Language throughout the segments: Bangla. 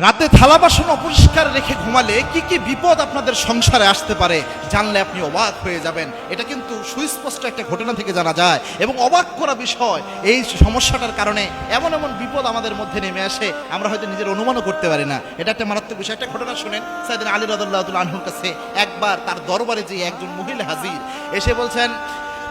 রাতে থালা বাসন অপরিষ্কার রেখে ঘুমালে কি কি বিপদ আপনাদের সংসারে আসতে পারে জানলে আপনি অবাক হয়ে যাবেন। এটা কিন্তু সুস্পষ্ট একটা ঘটনা থেকে জানা যায় এবং অবাক করা বিষয়। এই সমস্যাটার কারণে এমন এমন বিপদ আমাদের মধ্যে নেমে আসে, আমরা হয়তো নিজের অনুমানও করতে পারি না। এটা একটা মারাত্মক বিষয়। একটা ঘটনা শুনেন সাইদিন আলী রদুল্লাহ আনহুর কাছে একবার তার দরবারে যে একজন মহিলা হাজির, এসে বলছেন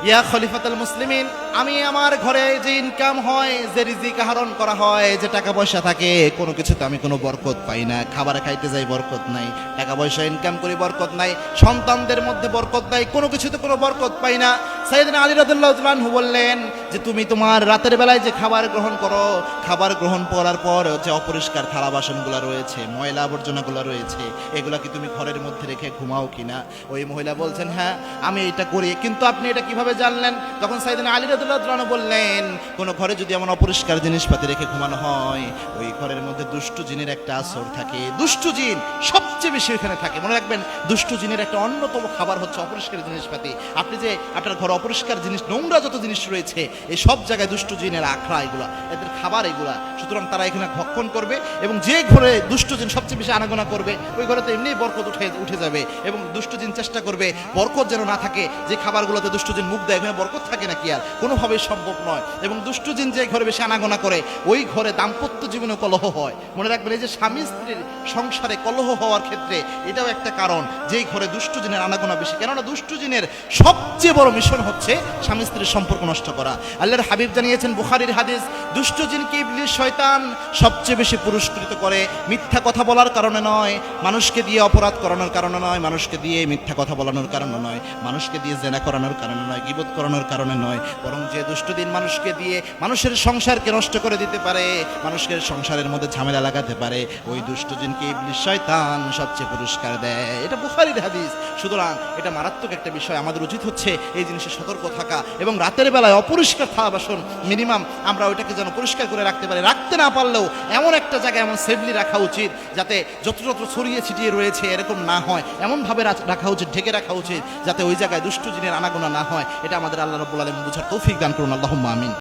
ইয়া খলিফাতুল মুসলিমিন, আমি আমার ঘরে যে ইনকাম হয়, যে রিজিক আহরণ করা হয়, যে টাকা পয়সা থাকে, কোনো কিছুতে আমি কোনো বরকত পাই না। খাবার খাইতে যাই, বরকত নাই। টাকা পয়সা ইনকাম করি, বরকত নাই। সন্তানদের মধ্যে বরকত নাই, কোনো কিছুতে কোনো বরকত পাই না। সাইদিন আলী রাদিয়াল্লাহু আনহু বললেন যে তুমি তোমার রাতের বেলায় যে খাবার গ্রহণ করো, খাবার গ্রহণ করার পর যে অপরিষ্কার থালা বাসনগুলো রয়েছে, ময়লা আবর্জনাগুলো রয়েছে, এগুলা কি তুমি ঘরের মধ্যে রেখে ঘুমাও কিনা? ওই মহিলা বলছেন হ্যাঁ আমি এটা করি। কিন্তু আপনি এটা কীভাবে জানলেন? তখন সাইদিন আলী রাদিয়াল্লাহু বললেন, কোন ঘরে যদি এমন অপরিষ্কার জিনিসপাতি রেখে ঘুমানো হয়, ওই ঘরের মধ্যে দুষ্টু জিনের একটা আসর থাকে। দুষ্টু জিন সবচেয়ে বেশি ওখানে থাকে। মনে রাখবেন, দুষ্টু জিনের একটা অন্যতম খাবার হচ্ছে অপরিষ্কার জিনিসপাতি। আপনি যে আপনার ঘরে অপরিষ্কার জিনিস, নোংরা যত জিনিস রয়েছে এই সব জায়গায় দুষ্টু জিনের আখড়া এগুলা, এদের খাবার এগুলা। সুতরাং তারা এখানে ভক্ষণ করবে এবং যে ঘরে দুষ্টু জিন সবচেয়ে বেশি আনাগোনা করবে, ওই ঘরে তো এমনিই বরকত উঠে উঠে যাবে এবং দুষ্টু জিন চেষ্টা করবে, বরকত যেন না থাকে, যে খাবারগুলোতে দুষ্টু জিন মুখ দেয়, এখানে বরকত থাকে না কি আর? কোনোভাবেই সম্ভব নয়। এবং দুষ্টু জিন যে ঘরে বেশি আনাগোনা করে, ওই ঘরে দাম্পত্য জীবনে কলহ হয়। মনে রাখবেন, এই যে স্বামী স্ত্রীর সংসারে কলহ হওয়ার ক্ষেত্রে এটাও একটা কারণ, যেই ঘরে দুষ্টু জিনের আনাগোনা বেশি। কেননা দুষ্টু জিনের সবচেয়ে বড় মিশন হচ্ছে স্বামী স্ত্রীর সম্পর্ক নষ্ট করা। আল্লাহর হাবিব জানিয়েছেন, বুখারির হাদিস, দুষ্টু জিনকে ইবলিশ শয়তান সবচেয়ে বেশি পুরস্কৃত করে। মিথ্যা কথা বলার কারণে নয়, মানুষকে দিয়ে অপরাধ করানোর কারণে নয়, মানুষকে দিয়ে মিথ্যা কথা বলানোর কারণে নয়, মানুষকে দিয়ে জেনা করানোর কারণে নয়, গিবত করানোর কারণে নয়। বরং যে দুষ্টু দিন মানুষকে দিয়ে মানুষের সংসারকে নষ্ট করে দিতে পারে মানুষকে সংসারের মধ্যে ঝামেলা লাগাতে পারে, ওই দুষ্টু জিনকে ইবলিশ শয়তান সবচেয়ে পুরস্কার দেয়। এটা বুখারির হাদিস। সুতরাং এটা মারাত্মক একটা বিষয়। আমাদের উচিত হচ্ছে এই জিনিসে সতর্ক থাকা এবং রাতের বেলায় অপরিষ্কার থালা বাসন মিনিমাম আমরা ওইটাকে যেন পরিষ্কার করে রাখতে পারি। রাখতে না পারলেও এমন একটা জায়গায় এমন সেফলি রাখা উচিত যাতে যত যত্রতত্র ছড়িয়ে ছিটিয়ে রয়েছে এরকম না হয়। এমনভাবে রাখা উচিত, ঢেকে রাখা উচিত যাতে ওই জায়গায় দুষ্টু জিনের আনাগোনা না হয়। এটা আমাদের আল্লাহ রব্বুল আলম বুঝার তৌফিক দান করুন। আল্লাহ আমিন।